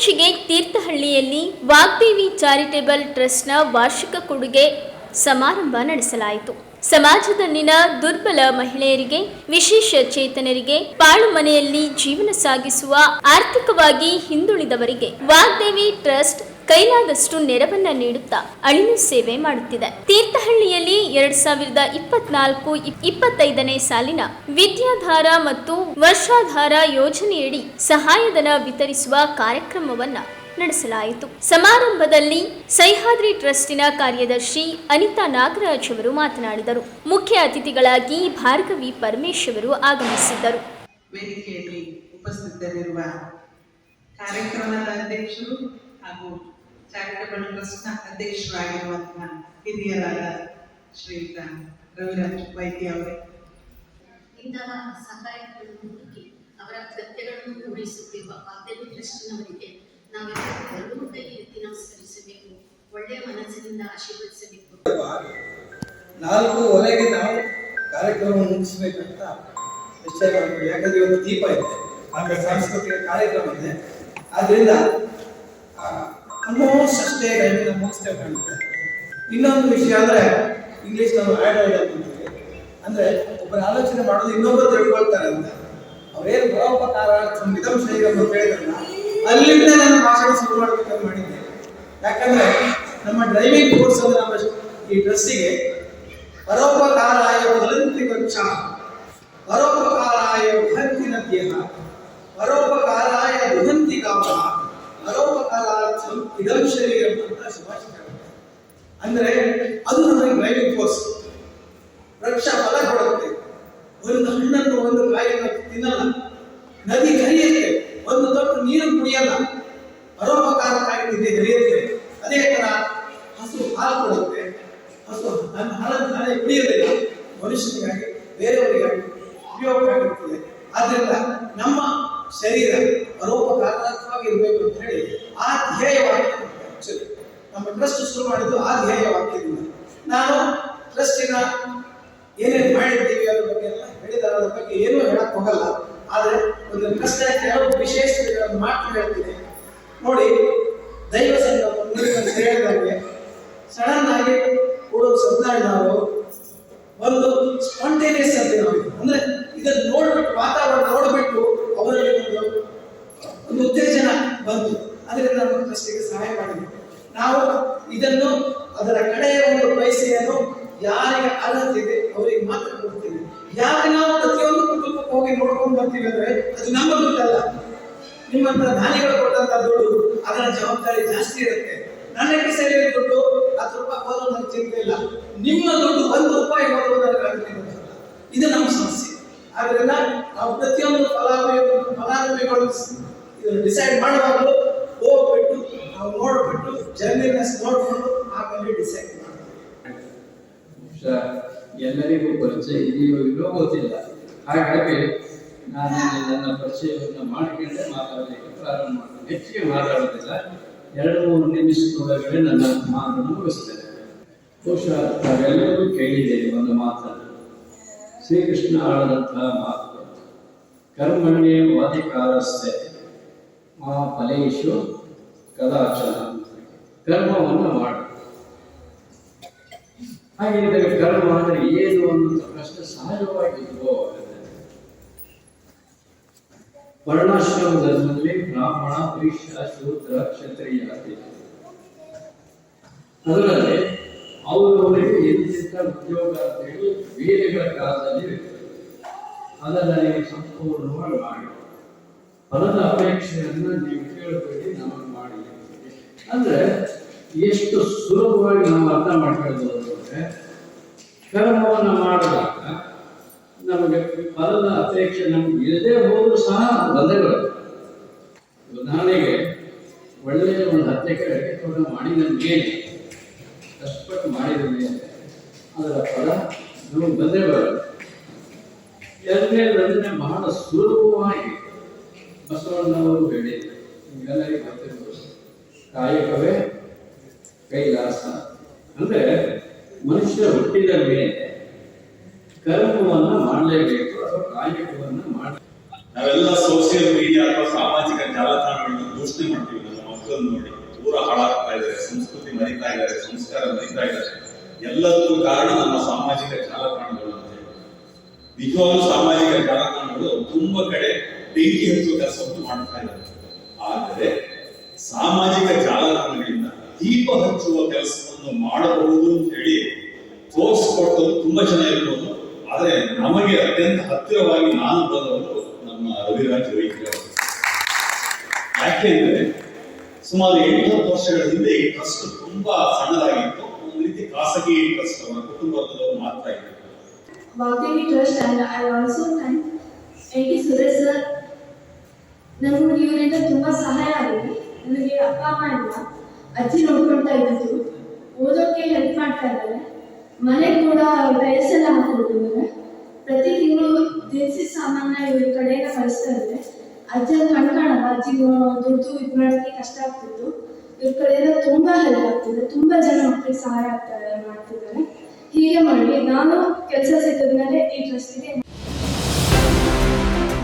ಇತ್ತೀಚೆಗೆ ತೀರ್ಥಹಳ್ಳಿಯಲ್ಲಿ ವಾಗ್ದೇವಿ ಚಾರಿಟೇಬಲ್ ಟ್ರಸ್ಟ್ನ ವಾರ್ಷಿಕ ಕೊಡುಗೆ ಸಮಾರಂಭ ನಡೆಸಲಾಯಿತು. ಸಮಾಜದಲ್ಲಿನ ದುರ್ಬಲ ಮಹಿಳೆಯರಿಗೆ, ವಿಶೇಷ ಚೇತನರಿಗೆ, ಪಾಳು ಮನೆಯಲ್ಲಿ ಜೀವನ ಸಾಗಿಸುವ ಆರ್ಥಿಕವಾಗಿ ಹಿಂದುಳಿದವರಿಗೆ ವಾಗ್ದೇವಿ ಟ್ರಸ್ಟ್ ಕೈಲಾದಷ್ಟು ನೆರವನ್ನ ನೀಡುತ್ತಾ ಅಳಿಲು ಸೇವೆ ಮಾಡುತ್ತಿದೆ. ತೀರ್ಥಹಳ್ಳಿಯಲ್ಲಿ ಎರಡ್ ಸಾವಿರದ ಇಪ್ಪತ್ನಾಲ್ಕು ಇಪ್ಪತ್ತೈದನೇ ಸಾಲಿನ ವಿದ್ಯಾಧಾರ ಮತ್ತು ವರ್ಷಾಧಾರ ಯೋಜನೆಯಡಿ ಸಹಾಯಧನ ವಿತರಿಸುವ ಕಾರ್ಯಕ್ರಮವನ್ನ ನಡೆಸಲಾಯಿತು. ಸಮಾರಂಭದಲ್ಲಿ ಸಹ್ಯಾದ್ರಿ ಟ್ರಸ್ಟಿನ ಕಾರ್ಯದರ್ಶಿ ಅನಿತಾ ನಾಗರಾಜ್ ಅವರು ಮಾತನಾಡಿದರು. ಮುಖ್ಯ ಅತಿಥಿಗಳಾಗಿ ಭಾರ್ಗವಿ ಪರಮೇಶ್ ಅವರು ಆಗಮಿಸಿದ್ದರು. ವೇದಿಕೆಯಲ್ಲಿ ಉಪಸ್ಥಿತರಿರುವ ಕಾರ್ಯಕ್ರಮದ ಅಧ್ಯಕ್ಷರು ಹಾಗೂ ಚಾರಿಟಬಲ್ ಟ್ರಸ್ಟ್ನ ಅಧ್ಯಕ್ಷರಾಗಿರುವಂತಹ ಹಿರಿಯರಾದ ಶ್ರೀಯುತ ರವಿರಾಜ್ ವೈದ್ಯ ಅವರೇ ಇಂತಹ ಸಹಾಯಗಳನ್ನು ಹುಡುಕಿ ಅವರ ಕೃತ್ಯಗಳನ್ನು ಪೂರೈಸುತ್ತಿರುವ ಪಾತ್ರ ಟ್ರಸ್ಟ್ನವರಿಗೆ ನಾವೆಲ್ಲರೂ ಎರಡು ಕೈ ಎತ್ತಿ ನಮಸ್ಕರಿಸಬೇಕು. ಒಳ್ಳೆಯ ಮನಸ್ಸಿನಿಂದ ಆಶೀರ್ವದಿಸಬೇಕು. ನಾಲ್ಕೂವರೆಗೆ ನಾವು ಕಾರ್ಯಕ್ರಮ ಮುಗಿಸ್ಬೇಕಂತ ನಿಶ್ಚಯ ಯಾಕಂದ್ರೆ ಒಂದು ದೀಪ ಇದೆ. ಆಗ ಸಾಂಸ್ಕೃತಿಕ ಕಾರ್ಯಕ್ರಮ ಇದೆ. ಆದ್ರಿಂದ ಆಲ್ಮೋಸ್ಟ್ ಅಷ್ಟೇ ಟೈಮಿಂದ ಮುಗಿಸ್ತೇವೆ ಕಾಣುತ್ತೆ ಇನ್ನೊಂದು ವಿಷಯ ಅಂದ್ರೆ ಇಂಗ್ಲಿಷ್ ನಾವು ಆ್ಯಡ್ ಅಂದರೆ ಅಂದ್ರೆ ಒಬ್ಬರು ಆಲೋಚನೆ ಮಾಡೋದು ಇನ್ನೊಬ್ಬರು ತಿಳ್ಕೊಳ್ತಾರೆ ಅಂತ. ಅವ್ರೇನು ಪರೋಪಕಾರ ಇದಂ ಶರೀರಂ ಅಂತ ಹೇಳಿದ್ರಲ್ಲ ಅಲ್ಲಿಂದ ನಾನು ಭಾಷಣ ಶುರು ಮಾಡಬೇಕಂತ ಮಾಡಿದ್ದೆ. ಯಾಕಂದ್ರೆ ನಮ್ಮ ಡ್ರೈವಿಂಗ್ ಕೋರ್ಸ್ ಅಂದ್ರೆ ನಮ್ಮ ಈ ಡ್ರೆಸ್ಸಿಗೆ ಫಲಂತಿ ಕಕ್ಷ ಪರೋಪಕಾರಾಯ ವಹಂತಿ ದೇಹ ಪರೋಪಕಾರಾಯ ದುಹಂತಿ ಕಾಮ ಪರೋಪಕಾರಾರ್ಥಂ ಶರೀರ ಅಂತ ಸುಭಾಷಿತ ಅಂದ್ರೆ ಅದು ನಮಗೆ ಡ್ರೈವಿಂಗ್ ಫೋರ್ಸ್ ವೃಕ್ಷ ಫಲ ಕೊಡುತ್ತೆ. ಒಂದು ಹಣ್ಣನ್ನು ಒಂದು ಕಾಯಿಯನ್ನು ತಿನ್ನಲ್ಲ. ನದಿ ಹರಿಯುತ್ತೆ. ಒಂದು ದೊಡ್ಡ ನೀರು ಕುಡಿಯಲ್ಲ. ಪರೋಪಕಾರ ನಿಧಿ ಹರಿಯುತ್ತೆ. ಅದೇ ತರ ಹಸು ಹಾಲು ಕೊಡುತ್ತೆ. ಹಸು ನನ್ನ ಹಾಲನ್ನು ನಾನೇ ಕುಡಿಯೋದಿಲ್ಲ ಮನುಷ್ಯನಿಗಾಗಿ, ಬೇರೆಯವರಿಗಾಗಿ ಉಪಯೋಗವಾಗಿರುತ್ತದೆ ಆದ್ರಿಂದ ನಮ್ಮ ಶರೀರ ಪರೋಪಕಾರಾತ್ಮಕವಾಗಿ ಇರಬೇಕು ಅಂತ ಹೇಳಿ ಆ ಧ್ಯೇಯವಾಕ್ಯ ಆಕ್ಚುಲಿ ನಮ್ಮ ಟ್ರಸ್ಟ್ ಶುರು ಮಾಡಿದ್ದು ಆ ಧ್ಯೇಯ ವಾಕ್ಯದಿಂದ. ನಾನು ಟ್ರಸ್ಟಿನ ಏನೇನು ಮಾಡಿದ್ದೀವಿ ಅದ್ರ ಬಗ್ಗೆ ಎಲ್ಲ ಹೇಳಿದಾರೆ ಅದ್ರ ಬಗ್ಗೆ ಏನೂ ಹೇಳಕ್ ಹೋಗಲ್ಲ. ಆದ್ರೆ ಒಂದು ಟ್ರಸ್ಟ್ ಕೆಲವು ವಿಶೇಷತೆಗಳನ್ನು ಮಾತ್ರ ಹೇಳ್ತೀನಿ. ನೋಡಿ, ದೈವ ಸಂಘ ಹೇಳಿದಂಗೆ ಸಡನ್ ಆಗಿ ಕೂಡೋ ಸತ್ಯನಾರಾಯಣ ನಾವು ಒಂದು ಸ್ಪಾಂಟೇನಿಯಸ್ ಅಂತ. ಅಂದ್ರೆ ಇದನ್ನು ನೋಡ್ಬಿಟ್ಟು ವಾತಾವರಣ ನೋಡ್ಬಿಟ್ಟು ಅವರಲ್ಲಿ ಒಂದು ಒಂದು ಉತ್ತೇಜನ ಬಂತು. ಅದರಿಂದ ನಮ್ಮ ಟ್ರಸ್ಟಿಗೆ ಸಹಾಯ ಮಾಡಿದ್ವಿ ನಾವು ಇದನ್ನು ಅದರ ಕಡೆಯ ಒಂದು ಪೈಸೆಯನ್ನು ಯಾರಿಗೆ ಅರ್ಹತೆ ಅವರಿಗೆ ಮಾತ್ರ ಕೊಡ್ತೀವಿ. ಯಾಕೆ ನಾವು ಪ್ರತಿಯೊಂದು ಕುಟುಂಬಕ್ಕೆ ಹೋಗಿ ನೋಡ್ಕೊಂಡು ಬರ್ತೀವಿ ಅಂದ್ರೆ ಅದು ನಮ್ಮ ದುಡ್ಡಲ್ಲ. ನಿಮ್ಮ ಪ್ರಧಾನಿಗಳು ಕೊಟ್ಟಂತ ದುಡ್ಡು ಅದರ ಜವಾಬ್ದಾರಿ ಜಾಸ್ತಿ ಇರುತ್ತೆ. ನನ್ನ ಕಿಸೆಯಲ್ಲಿ ದುಡ್ಡು ಹತ್ತು ರೂಪಾಯಿ ಹೋದ್ರು ನನಗೆ ಚಿಂತೆ ಇಲ್ಲ. ನಿಮ್ಮ ದುಡ್ಡು ಒಂದು ರೂಪಾಯಿ ಹೋದ್ರು ನನಗೆ. ಇದು ನಮ್ಮ ಸಮಸ್ಯೆ. ಆದ್ರಿಂದ ನಾವು ಪ್ರತಿಯೊಂದು ಫಲಾನುಭವಿ ಫಲಾನುಭವಿಗಳು ಇದನ್ನು ಡಿಸೈಡ್ ಮಾಡುವಾಗಲೂ ನೋಡ್ಬಿಟ್ಟು ಜರ್ನಿನೆಸ್ ನೋಡ್ಕೊಂಡು ಆಮೇಲೆ ಡಿಸೈಡ್ ಬಹುಶಃ ಎಲ್ಲರಿಗೂ ಪರಿಚಯ ಇದೆಯೋ ಇಲ್ಲೋ ಗೊತ್ತಿಲ್ಲ. ಹಾಗಾಗಿ ನಾನು ನನ್ನ ಪರಿಚಯವನ್ನು ಮಾಡಿಕೊಂಡೆ ಮಾತಾಡಲಿಕ್ಕೆ ಪ್ರಾರಂಭ ಮಾಡ್ತೀನಿ. ಹೆಚ್ಚಿಗೆ ಮಾತಾಡೋದಿಲ್ಲ. ಎರಡು ಮೂರು ನಿಮಿಷದೊಳಗಡೆ ನನ್ನ ಮಾತನ್ನು ಮುಗಿಸ್ತೇನೆ. ಬಹುಶಃ ತಾವೆಲ್ಲರೂ ಕೇಳಿದ್ದೇನೆ ಒಂದು ಮಾತನ್ನು. ಶ್ರೀಕೃಷ್ಣ ಆಡದಂತಹ ಮಾತು. ಕರ್ಮಣ್ಯೇ ವಾದಿಕಾರಸ್ಥೆ ಮಾ ಫಲೇಶು ಕದಾಚನ ಕರ್ಮವನ್ನು ಮಾಡು. ಹಾಗೆ ಕರ್ಮ ಅಂದರೆ ಏನು ಅನ್ನುವಂಥ ಪ್ರಶ್ನೆ ಸಹಜವಾಗಿ ವರ್ಣಾಶ್ರಮದಲ್ಲಿ ಬ್ರಾಹ್ಮಣ ವೈಶ್ಯ ಶೂದ್ರ, ಕ್ಷತ್ರಿಯ ಅದರಲ್ಲಿ ಅವರವರಿಗೆ ಎಂತೆಂಥ ಉದ್ಯೋಗ ಅಂತ ವೇದಗಳ ಕಾಲದಲ್ಲಿ ಅದನ್ನು ನೀವು ಸಂಪೂರ್ಣವಾಗಿ ಮಾಡಿ. ಫಲದ ಅಪೇಕ್ಷೆಯನ್ನು ನೀವು ಮಾಡಿ ಅಂದ್ರೆ ಎಷ್ಟು ಸುಲಭವಾಗಿ ನಾವು ಅರ್ಥ ಮಾಡ್ಕೊಳ್ಬೋದು ಅಂದ್ರೆ ಕರ್ಮವನ್ನು ಮಾಡಿದಾಗ ನಮಗೆ ಫಲದ ಅಪೇಕ್ಷೆ ನಮ್ಗೆ ಇಲ್ಲದೆ ಹೋದರೂ ಸಹ ಬಂದೇ ಬರುತ್ತೆ ಉದಾಹರಣೆಗೆ ಒಳ್ಳೆಯ ಒಂದು ಹತ್ತೆ ಕಡೆ ಮಾಡಿ ಮಾಡಿದ ಕಷ್ಟಪಟ್ಟು ಮಾಡಿದ ಮೇಲೆ ಅದರ ಫಲ ನಮಗೆ ಬಂದೇ ಬರುತ್ತೆ ಎರಡನೇದನ್ನ ಬಹಳ ಸುಲಭವಾಗಿ ಬಸವಣ್ಣವರು ಹೇಳಿದ್ದಾರೆ ನಿಮ್ಗೆಲ್ಲರಿಗೂ ಗೊತ್ತಿರ್ಬೋದು ಕಾಯಕವೇ ಕೈಲಾಸ. ಅಂದ್ರೆ ಮನುಷ್ಯ ಹುಟ್ಟಿದ ಮೇಲೆ ಕರ್ಮವನ್ನ ಮಾಡಲೇಬೇಕು ಅಥವಾ ಕಾಯಕವನ್ನ ಮಾಡ ನಾವೆಲ್ಲ ಸೋಷಿಯಲ್ ಮೀಡಿಯಾ ಅಥವಾ ಸಾಮಾಜಿಕ ಜಾಲತಾಣಗಳನ್ನು ದೂಷಣೆ ಮಾಡ್ತೀವಿ. ನಮ್ಮ ಮಕ್ಕಳನ್ನು ನೋಡಿ ದೂರ ಹಾಳಾಗ್ತಾ ಇದ್ದಾರೆ, ಸಂಸ್ಕೃತಿ ಮರಿತಾ ಇದ್ದಾರೆ, ಸಂಸ್ಕಾರ ಮರಿತಾ ಇದ್ದಾರೆ. ಎಲ್ಲದಕ್ಕೂ ಕಾರಣ ನಮ್ಮ ಸಾಮಾಜಿಕ ಜಾಲತಾಣಗಳು ಅಂತ ಹೇಳಿ. ನಿಜವಾಗ್ಲೂ ಸಾಮಾಜಿಕ ಜಾಲತಾಣಗಳು ತುಂಬಾ ಕಡೆ ಬೆಂಕಿ ಹಚ್ಚುವ ಕೆಲಸವನ್ನು ಮಾಡ್ತಾ ಇದ್ದಾರೆ. ಆದರೆ ಸಾಮಾಜಿಕ ಜಾಲತಾಣಗಳಿಂದ ದೀಪ ಹಚ್ಚುವ ಕೆಲಸವನ್ನು ಮಾಡಬಹುದು ಅಂತ ಹೇಳಿ ತೋರಿಸ್ಕೊಟ್ಟರು ತುಂಬಾ ಜನ ಇರಬಹುದು ಆದ್ರೆ ನಮಗೆ ಅತ್ಯಂತ ಹತ್ತಿರವಾಗಿ ನಾನು ಬಂದವರು ನಮ್ಮ ರವಿರಾಜ್ ವೈದ್ಯ. ಯಾಕೆಂದ್ರೆ ಸುಮಾರು ಎಂಟು ವರ್ಷಗಳ ಹಿಂದೆ ಈ ಟ್ರಸ್ಟ್ ತುಂಬಾ ಸಣ್ಣದಾಗಿತ್ತು. ಒಂದು ರೀತಿ ಖಾಸಗಿ ಟ್ರಸ್ಟ್ ಅವರ ಕುಟುಂಬದವರು ಮಾತ್ರ ಇತ್ತು Vagdevi trust and I also thank Suresh sir ನಮಗೆ ಇವರಿಂದ ತುಂಬಾ ಸಹಾಯ ಆಗಿದೆ. ನನಗೆ ಅಪ್ಪ, ಅಮ್ಮ ಇಲ್ಲ. ಅಜ್ಜಿ ನೋಡ್ಕೊಳ್ತಾ ಇದ್ದಿದ್ದು. ಓದೋಕೆ ಹೆಲ್ಪ್ ಮಾಡ್ತಾ ಇದ್ದಾರೆ. ಮನೆ ಕೂಡ ಟೈಲ್ಸ್ ಎಲ್ಲ ಹಾಕೊಟ್ಟಿದ್ದಾರೆ ಪ್ರತಿ ತಿಂಗಳು ದಿನಸಿ ಸಾಮಾನ ಇವ್ರ ಕಡೆಯಿಂದ ಕಳಿಸ್ತಾ ಇದ್ದಾರೆ. ಅಜ್ಜ ಕಣ್ಕಾಣಲ್ಲ ಅಜ್ಜಿ ದುಡ್ಡು ಇದು ಮಾಡೋಕ್ಕೆ ಕಷ್ಟ ಆಗ್ತಿತ್ತು. ಇವ್ರ ಕಡೆಯಿಂದ ತುಂಬಾ ಹೆಲ್ಪ್ ಆಗ್ತಿದೆ. ತುಂಬಾ ಜನ ಮಕ್ಕಳಿಗೆ ಸಹಾಯ ಆಗ್ತಾ ಮಾಡ್ತಿದ್ದಾರೆ. ಹೀಗೆ ಮಾಡಿ ನಾನು ಕೆಲಸ ಸಿಕ್ಕಿದ್ಮೇಲೆ ಈ ಟ್ರಸ್ಟಿಗೆ